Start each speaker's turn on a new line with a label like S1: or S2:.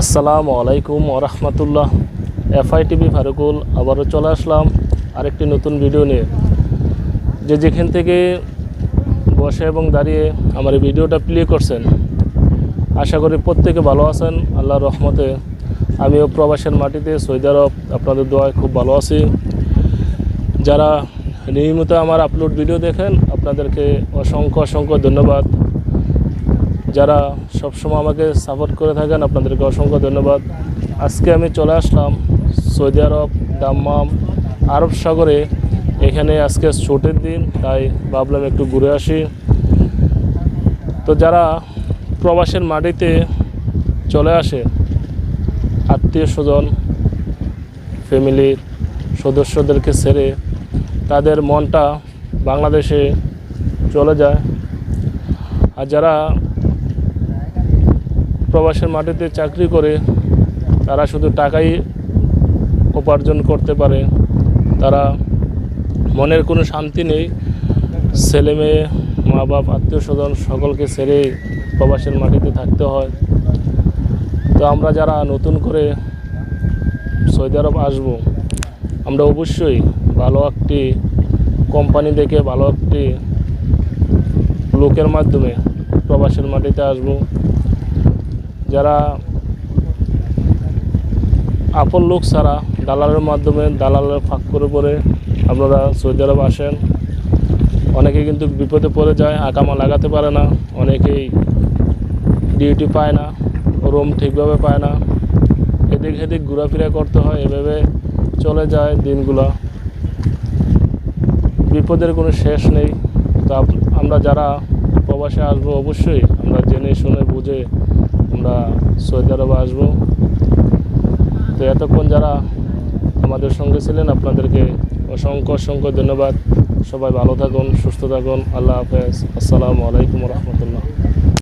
S1: আসসালামু আলাইকুম ওরহমতুল্লাহ এফআই টিভি ফারুকুল, আবারও চলে আসলাম আরেকটি নতুন ভিডিও নিয়ে। যে যেখান থেকে বসে এবং দাঁড়িয়ে আমার এই ভিডিওটা প্লে করছেন, আশা করি প্রত্যেকে ভালো আছেন, আল্লাহর রহমতে আমিও প্রবাসের মাটিতে, সৌদি আরব, আপনাদের দোয়ায় খুব ভালো আছি। যারা নিয়মিত আমার আপলোড ভিডিও দেখেন, আপনাদেরকে অসংখ্য অসংখ্য ধন্যবাদ। যারা সবসময় আমাকে সাপোর্ট করে থাকেন, আপনাদেরকে অসংখ্য ধন্যবাদ। আজকে আমি চলে আসলাম সৌদি আরব, দাম্মাম, আরব সাগরে। এখানে আজকে ছুটির দিন, তাই ভাবলাম একটু ঘুরে আসি। তো যারা প্রবাসের মাটিতে চলে আসে আত্মীয় স্বজন, ফ্যামিলির সদস্যদেরকে ছেড়ে তাদের মনটা বাংলাদেশে চলে যায়। আর যারা প্রবাসের মাটিতে চাকরি করে, তারা শুধু টাকাই উপার্জন করতে পারে। তারা মনের কোনো শান্তি নেই। ছেলে মেয়ে মা বাপ আত্মীয় স্বজন সকলকে ছেড়ে প্রবাসের মাটিতে থাকতে হয়। তো আমরা যারা নতুন করে সৌদি আরব আসব, আমরা অবশ্যই ভালো একটি কোম্পানি দেখে, ভালো একটি লোকের মাধ্যমে প্রবাসের মাটিতে আসব। যারা আপন লোক ছাড়া দালালের মাধ্যমে দালালের ফাঁক করে পরে আপনারা সৌদি আরব আসেন। অনেকে কিন্তু বিপদে পড়ে যায় আকামা লাগাতে পারে না, অনেকেই ডিউটি পায় না। রুম ঠিকভাবে পায় না। এদিক সেদিক ঘোরাফেরা করতে হয়, এভাবে চলে যায় দিনগুলো। বিপদের কোনো শেষ নেই। তো আমরা যারা প্রবাসে আসব, অবশ্যই আমরা জেনে শুনে বুঝে আমরা সৌদি আরবে আসব। তো এতক্ষণ যারা আমাদের সঙ্গে ছিলেন, আপনাদেরকে অসংখ্য অসংখ্য ধন্যবাদ। সবাই ভালো থাকুন, সুস্থ থাকুন। আল্লাহ হাফেজ। আসসালামু আলাইকুম রহমতুল্লাহ।